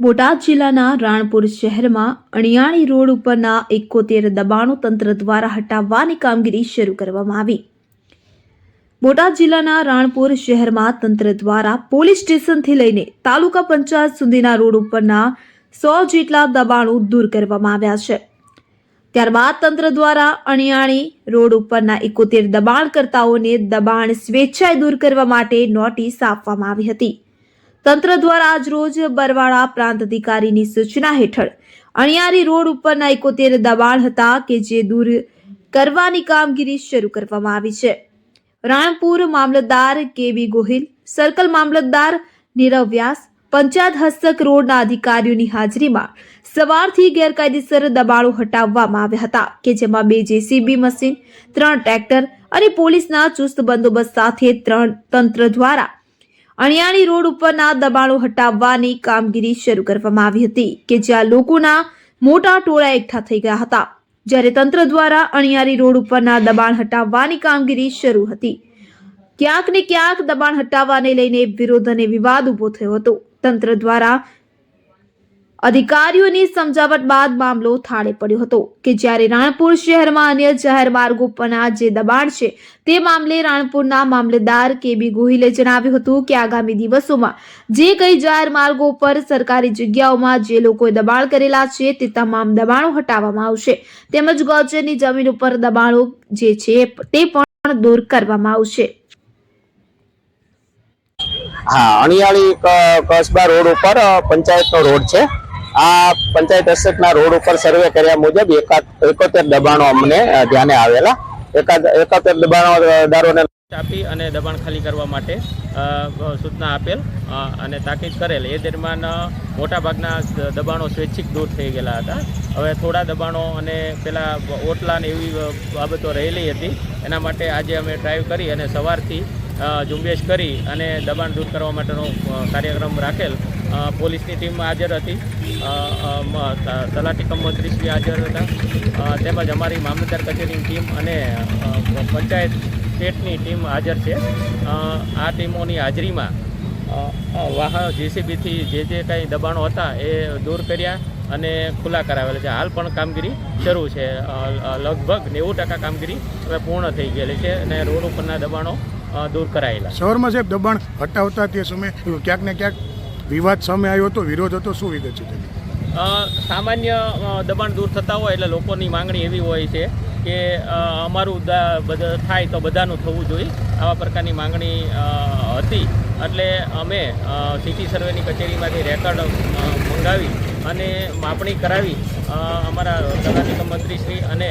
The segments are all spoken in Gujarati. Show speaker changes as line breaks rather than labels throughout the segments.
બોટાદ જિલ્લાના રાણપુર શહેરમાં અણિયાળી રોડ ઉપરના એકોતેર દબાણો તંત્ર દ્વારા હટાવવાની કામગીરી શરૂ કરવામાં આવી. બોટાદ જિલ્લાના રાણપુર શહેરમાં તંત્ર દ્વારા પોલીસ સ્ટેશનથી લઈને તાલુકા પંચાયત સુધીના રોડ ઉપરના સો જેટલા દબાણો દૂર કરવામાં આવ્યા છે. ત્યારબાદ તંત્ર દ્વારા અણિયાળી રોડ ઉપરના એકોતેર દબાણકર્તાઓને દબાણ સ્વેચ્છાએ દૂર કરવા માટે નોટિસ આપવામાં આવી હતી. તંત્ર દ્વારા આજ રોજ બરવાળા પ્રાંત અધિકારીની સૂચના હેઠળ અણિયારી રોડ ઉપરના એકોતેર દબાણ હતા કે જે દૂર કરવાની કામગીરી શરૂ કરવામાં આવી છે. રાણપુર મામલતદાર કેબી ગોહિલ, સર્કલ મામલતદાર નીરવ વ્યાસ, પંચાયત હસ્તક રોડના અધિકારીઓની હાજરીમાં સવારથી ગેરકાયદેસર દબાણો હટાવવામાં આવ્યા હતા કે જેમાં બે જેસીબી મશીન, ત્રણ ટ્રેક્ટર અને પોલીસના ચુસ્ત બંદોબસ્ત સાથે ત્રણ તંત્ર દ્વારા અણિયાળી રોડ ઉપરના દબાણો હટાવવાની કામગીરી શરૂ કરવામાં આવી હતી કે જ્યાં લોકોના મોટા ટોળા એકઠા થઈ ગયા હતા. જ્યારે તંત્ર દ્વારા અણિયાળી રોડ ઉપરના દબાણ હટાવવાની કામગીરી શરૂ હતી. ક્યાંક ને ક્યાંક દબાણ હટાવવાને લઈને વિરોધ અને વિવાદ ઊભો થયો હતો. તંત્ર દ્વારા અધિકારીઓની સમજાવટ બાદ મામલો થાળે પડ્યો હતો કે જ્યારે રાણપુર શહેરમાં અન્ય જાહેર માર્ગો પરના જે દબાણ છે તે મામલે રાણપુરના મામલેદાર કેબી ગોહિલે જણાવ્યું હતું કે આગામી દિવસોમાં જે કઈ જાહેર માર્ગો પર સરકારી જગ્યાઓમાં જે લોકોએ દબાણ કરેલા છે તે તમામ દબાણો હટાવવામાં આવશે. તેમજ ગૌચરની જમીન ઉપર દબાણો જે છે તે પણ દૂર કરવામાં આવશે.
હા, અણિયાળી કસબા રોડ ઉપર પંચાયતનો રોડ છે. આ પંચાયત હસ્તકના રોડ ઉપર સર્વે કર્યા મુજબ એકાદ એકોતેર દબાણો અમને ધ્યાને આવેલા. એકાદ એકોતેર દબાણોદારોને
આપી અને દબાણ ખાલી કરવા માટે સૂચના આપેલ અને તાકીદ કરેલ. એ દરમિયાન મોટાભાગના દબાણો સ્વૈચ્છિક દૂર થઈ ગયેલા હતા. હવે થોડા દબાણો અને પેલા ઓટલા ને એવી બાબતો રહેલી હતી. એના માટે આજે અમે ડ્રાઈવ કરી અને સવારથી ઝુંબેશ કરી અને દબાણ દૂર કરવા માટેનો કાર્યક્રમ રાખેલ. પોલીસની ટીમ હાજર હતી. તલાટી કમ મંત્રીશ્રી હાજર હતા. તેમજ અમારી મામલતદાર કચેરીની ટીમ અને પંચાયત સ્ટેટની ટીમ હાજર છે. આ ટીમોની હાજરીમાં વાહન જેસીબીથી જે જે કંઈ દબાણો હતા એ દૂર કર્યા અને ખુલ્લા કરાવેલા છે. હાલ પણ કામગીરી શરૂ છે. લગભગ નેવું ટકા કામગીરી હવે પૂર્ણ થઈ ગયેલી છે અને રોડ ઉપરના દબાણો દૂર કરાયેલા.
શહેરમાં સાહેબ દબાણ હટાવતા તે સમયે ક્યાંક ને ક્યાંક વિવાદ સામે આવ્યો હતો વિરોધ હતો શું વિગત છે
સામાન્ય દબાણ દૂર થતા હોય એટલે લોકોની માંગણી એવી હોય છે કે અમારું બધા થાય તો બધાનું થવું જોઈએ. આવા પ્રકારની માંગણી હતી. એટલે અમે સિટી સર્વેની કચેરીમાંથી રેકર્ડ મંગાવી અને માપણી કરાવી અમારા તલાટી મંત્રીશ્રી અને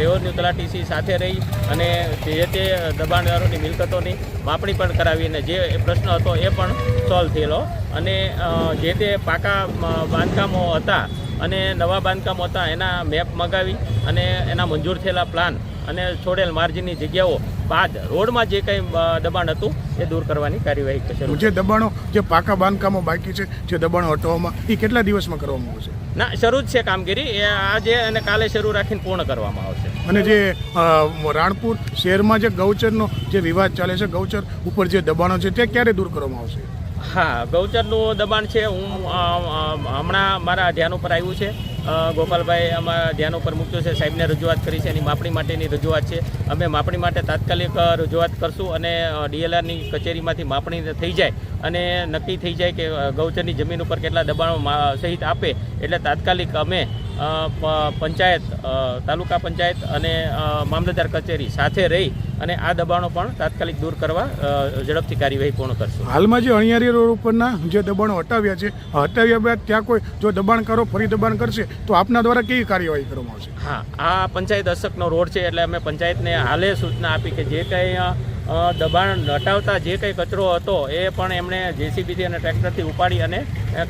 રેવન્યુ તલાટીશ્રી સાથે રહી અને જે તે દબાણદારોની મિલકતોની માપણી પણ કરાવી અને જે પ્રશ્ન હતો એ પણ સોલ્વ થયેલો. અને જે તે પાકા બાંધકામો હતા અને નવા બાંધકામો હતા, એના મેપ મગાવી અને એના મંજૂર થયેલા પ્લાન અને છોડેલ માર્જિનની જગ્યાઓ બાદ રોડમાં જે કંઈ દબાણ હતું એ દૂર કરવાની કાર્યવાહી કરશે
જે દબાણો, જે પાકા બાંધકામો બાકી છે, જે દબાણો હટાવવામાં, એ કેટલા દિવસમાં કરવામાં આવશે?
ના શરૂ જ છે કામગીરી. એ આજે અને કાલે શરૂ રાખીને પૂર્ણ કરવામાં આવશે.
અને જે રાણપુર શહેરમાં જે ગૌચરનો જે વિવાદ ચાલે છે ગૌચર ઉપર જે દબાણો છે તે ક્યારે દૂર કરવામાં આવશે?
હા ગૌચરનું દબાણ છે હું હમણાં મારા ધ્યાન ઉપર આવ્યું છે. ગોપાલભાઈ આમાં ધ્યાન ઉપર મૂક્યું છે, સાહેબને રજૂઆત કરી છે, એની માપણી માટેની રજૂઆત છે. અમે માપણી માટે તાત્કાલિક રજૂઆત કરશું અને ડીએલઆરની કચેરીમાંથી માપણી થઈ જાય અને નક્કી થઈ જાય કે ગૌચરની જમીન ઉપર કેટલા દબાણો સહિત આપે. એટલે તાત્કાલિક અમે પંચાયત તાલુકા પંચાયત અને મામલતદાર કચેરી સાથે રહી અને આ દબાણો પણ તાત્કાલિક દૂર કરવા ઝડપથી કાર્યવાહી પૂર્ણ કરશું.
હાલમાં જે અણિયારી રોડ ઉપરના જે દબાણો હટાવ્યા છે હટાવ્યા બાદ ત્યાં કોઈ જો દબાણકારો ફરી દબાણ કરશે તો આપના દ્વારા કેવી કાર્યવાહી કરવામાં આવશે?
હા આ પંચાયત અશકનો રોડ છે એટલે અમે પંચાયતને હાલે સૂચના આપી કે જે કંઈ દબાણ હટાવતા જે કંઈ કચરો હતો એ પણ એમણે જેસીબીથી અને ટ્રેક્ટરથી ઉપાડી અને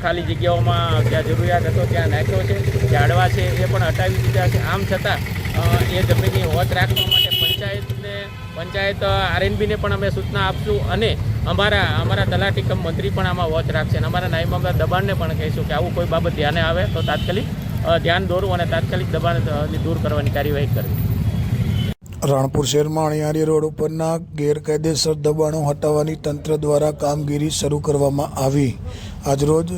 ખાલી જગ્યાઓમાં જ્યાં જરૂરિયાત હતો ત્યાં નાખ્યો છે ઝાડવા છે એ પણ હટાવી દીધા છે. આમ છતાં એ જમીનની હોત રાખવા માટે પંચાયતને, પંચાયત આરએનબીને પણ અમે સૂચના આપશું અને અમારા અમારા તલાટીકમ મંત્રી પણ આમાં વોચ રાખશે. અને અમારા નાયબ મામલતદાર દબાણને પણ કહીશું કે આવું કોઈ બાબત ધ્યાને આવે તો તાત્કાલિક ધ્યાન દોરવું અને તાત્કાલિક દબાણ દૂર કરવાની કાર્યવાહી કરવી.
રાણપુર શહેરમાં અણિયારી રોડ ઉપરના ગેરકાયદેસર દબાણો હટાવવાની તંત્ર દ્વારા કામગીરી શરૂ કરવામાં આવી. આજરોજ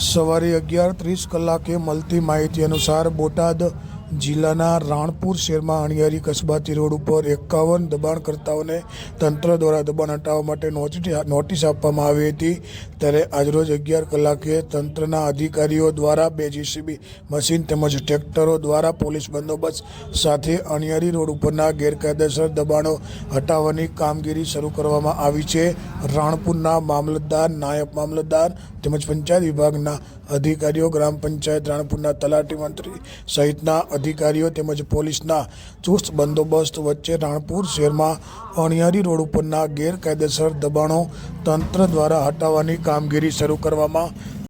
સવારે અગિયાર ત્રીસ કલાકે મળતી માહિતી અનુસાર બોટાદ જિલ્લાના રાણપુર શહેરમાં અણિયારી કસબાતી રોડ ઉપર એકાવન દબાણકર્તાઓને તંત્ર દ્વારા દબાણ હટાવવા માટે નોટિસ આપવામાં આવી હતી. ત્યારે આજરોજ અગિયાર કલાકે તંત્રના અધિકારીઓ દ્વારા બે જીસીબી મશીન તેમજ ટ્રેક્ટરો દ્વારા પોલીસ બંદોબસ્ત સાથે અણિયારી રોડ ઉપરના ગેરકાયદેસર દબાણો હટાવવાની કામગીરી શરૂ કરવામાં આવી છે. રાણપુરના મામલતદાર, નાયબ મામલતદાર તેમજ પંચાયત વિભાગના અધિકારીઓ, ગ્રામ પંચાયત રાણપુરના તલાટી મંત્રી સહિતના અધિકારીઓ તેમજ પોલીસના ચુસ્ત બંદોબસ્ત વચ્ચે રાણપુર શહેરમાં અણિયારી રોડ ઉપરના ગેરકાયદેસર દબાણો તંત્ર દ્વારા હટાવવાની કામગીરી શરૂ કરવામાં